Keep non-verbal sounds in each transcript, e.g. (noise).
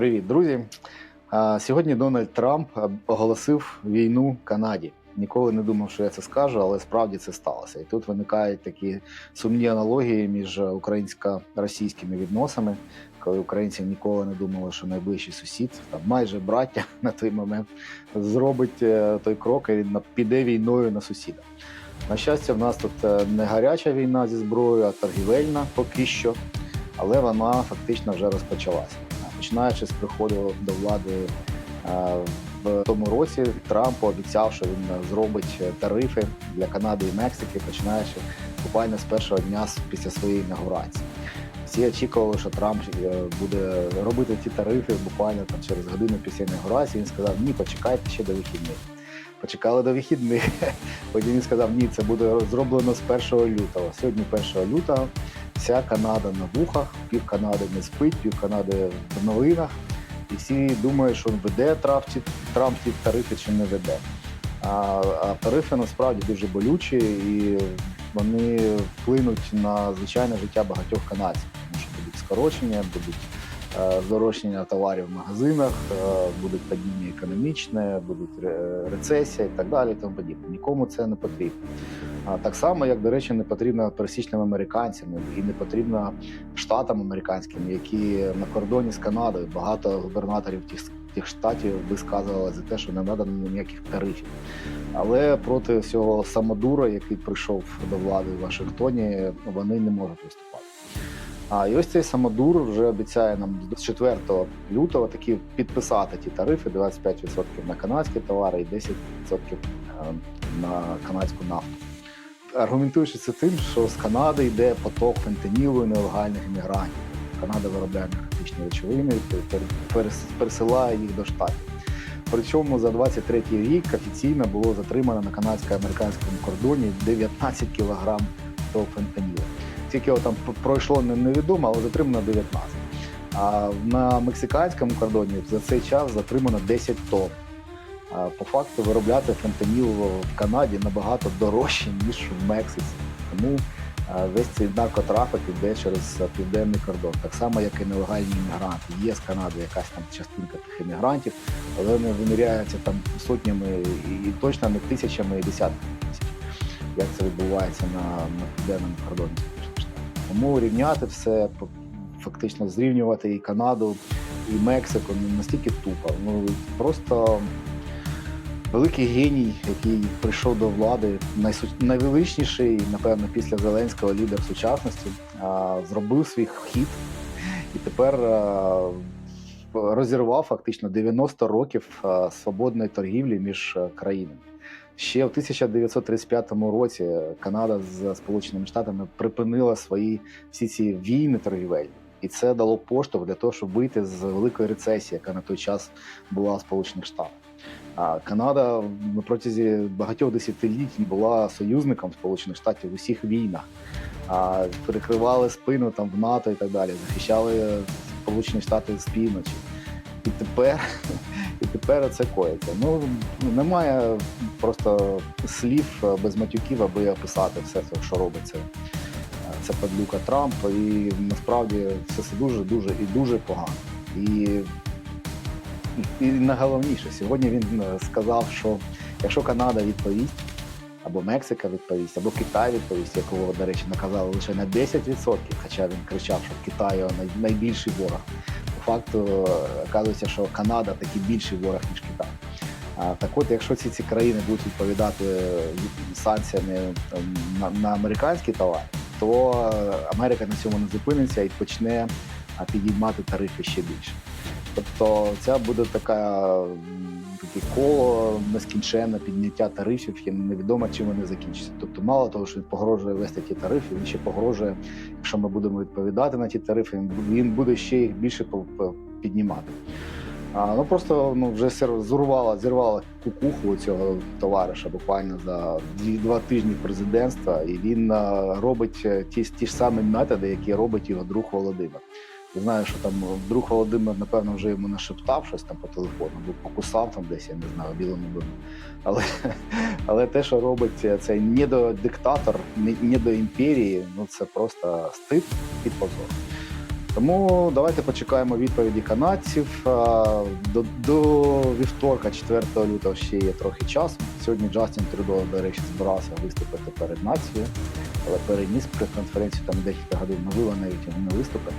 Привіт, друзі. Сьогодні Дональд Трамп оголосив війну Канаді. Ніколи не думав, що я це скажу, але справді це сталося. І тут виникають такі сумні аналогії між українсько-російськими відносинами, коли українці ніколи не думали, що найближчий сусід, там майже браття (laughs) на той момент, зробить е, той крок і на- піде війною на сусіда. На щастя, в нас тут е, не гаряча війна зі зброєю, а торгівельна поки що, але вона фактично вже розпочалася. Починаючи з приходу до влади е, в тому році, Трамп обіцяв, що він е, зробить е, тарифи для Канади і Мексики, починаючи буквально з першого дня після своєї інаугурації. Всі очікували, що Трамп буде робити ті тарифи буквально там через годину після інаугурації. Він сказав: ні, почекайте ще до вихідних. Почекали до вихідних. (laughs) Потім він сказав, ні, це буде зроблено з 1 лютого. Сьогодні 1 лютого вся Канада на вухах, пів Канади не спить, пів Канади в новинах. І всі думають, що веде Трамп ці, тарифи чи не веде. А, а тарифи насправді дуже болючі і вони вплинуть на звичайне життя багатьох канадців. Тому що будуть скорочення, будуть е, здорожчання товарів в магазинах, е, будуть падіння економічне, будуть рецесія і так далі. І тому подібне. Нікому це не потрібно. Так само, як, до речі, не потрібно пересічним американцям і не потрібно штатам американським, які на кордоні з Канадою багато губернаторів тих, тих штатів висказували за те, що не треба ніяких тарифів. Але проти цього самодура, який прийшов до влади в Вашингтоні, вони не можуть виступати. А і ось цей самодур вже обіцяє нам з 4 лютого таки підписати ті тарифи: 25% на канадські товари і 10% е, на канадську нафту. Аргументуючи це тим, що з Канади йде поток фентанілу і нелегальних іммігрантів. Канада виробляє наркотичні речовини, пер- пересилає їх до штатів. Причому за 23 рік офіційно було затримано на канадсько-американському кордоні 19 кілограм того фентанілу. Його там пройшло невідомо, але затримано 19. А на мексиканському кордоні за цей час затримано 10 тонн. По факту виробляти фентаніл в Канаді набагато дорожче, ніж в Мексиці. Тому весь цей наркотрафік йде через південний кордон. Так само, як і нелегальні іммігранти. Є з Канади якась там частинка тих іммігрантів, але вони виміряються там сотнями і точно не тисячами і десятками тисяч. Як це відбувається на, на південному кордоні Тому рівняти все, фактично зрівнювати і Канаду, і Мексику ну, настільки тупо. Ну просто великий геній, який прийшов до влади, найсу- найвеличніший, напевно, після Зеленського лідер сучасності, зробив свій хід і тепер розірвав фактично 90 років свободної торгівлі між країнами. Ще в 1935 році Канада з Сполученими Штатами припинила свої всі ці війни торгівельні. І це дало поштовх для того, щоб вийти з великої рецесії, яка на той час була в Сполучених Штатах. А Канада на протязі багатьох десятиліть була союзником Сполучених Штатів в усіх війнах, а перекривали спину там в НАТО і так далі, захищали Сполучені Штати з півночі. І тепер, і тепер це коїться. Ну немає просто слів без матюків, аби описати все що робиться. Це падлюка Трамп, і насправді все дуже, дуже і дуже погано. І і найголовніше, сьогодні він е, сказав, що якщо Канада відповість, або Мексика відповість, або Китай відповість, якого, до речі, наказали лише на 10%, хоча він кричав, що Китай його найбільший ворог. По факту е, оказується, що Канада такий більший ворог, ніж Китай. А, так от, якщо ці, ці країни будуть відповідати е, санкціями е, на, на американські товари, то Америка на цьому не зупиниться і почне підіймати тарифи ще більше. Тобто це буде така таке коло нескінченне підняття тарифів, і невідомо чим вони закінчаться. Тобто, мало того, що він погрожує вести ті тарифи, він ще погрожує, якщо ми будемо відповідати на ті тарифи, він буде ще їх більше піднімати. А, ну просто ну вже зурвала, зірвала кукуху цього товариша буквально за дві два тижні президентства, і він а, робить е, ті, ті ж самі методи, які робить його друг Володимир. Я знаю, що там друг Володимир, напевно, вже йому нашептав щось там по телефону, або покусав там десь, я не знаю, білому домі. Але, (laughs) але те, що робить цей недодиктатор, не- недоімперії, ну це просто стид і позор. Тому давайте почекаємо відповіді канадців. До, до вівторка, 4 лютого, ще є трохи часу. Сьогодні Джастін Трюдо, до речі, збирався виступити перед нацією, але переніс прес-конференцію там декілька годин новила, навіть йому не виступив.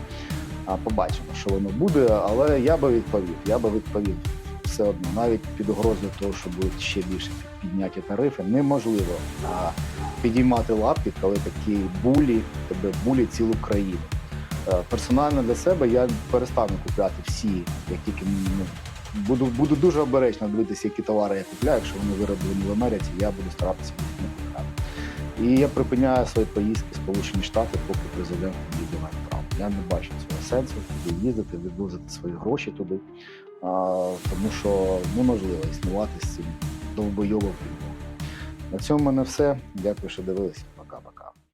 Побачимо, що воно буде. Але я би відповів. Я би відповів все одно, навіть під угрозою того, що будуть ще більше підняті тарифи, неможливо підіймати лапки, коли такі булі тебе булі цілу країну. Е, Персонально для себе я перестану купляти всі, як тільки ну, буду, буду дуже обережно дивитися, які товари я купляю. Якщо вони вироблені в Америці, я буду старатися їх не купляти. І я припиняю свої поїздки в Сполучені Штати, поки президент не Трамп. Я не бачу цього сенсу туди їздити, відвозити свої гроші туди, а, тому що неможливо існувати з цим довбойовим. На цьому в мене все. Дякую, що дивилися. Пока-пока.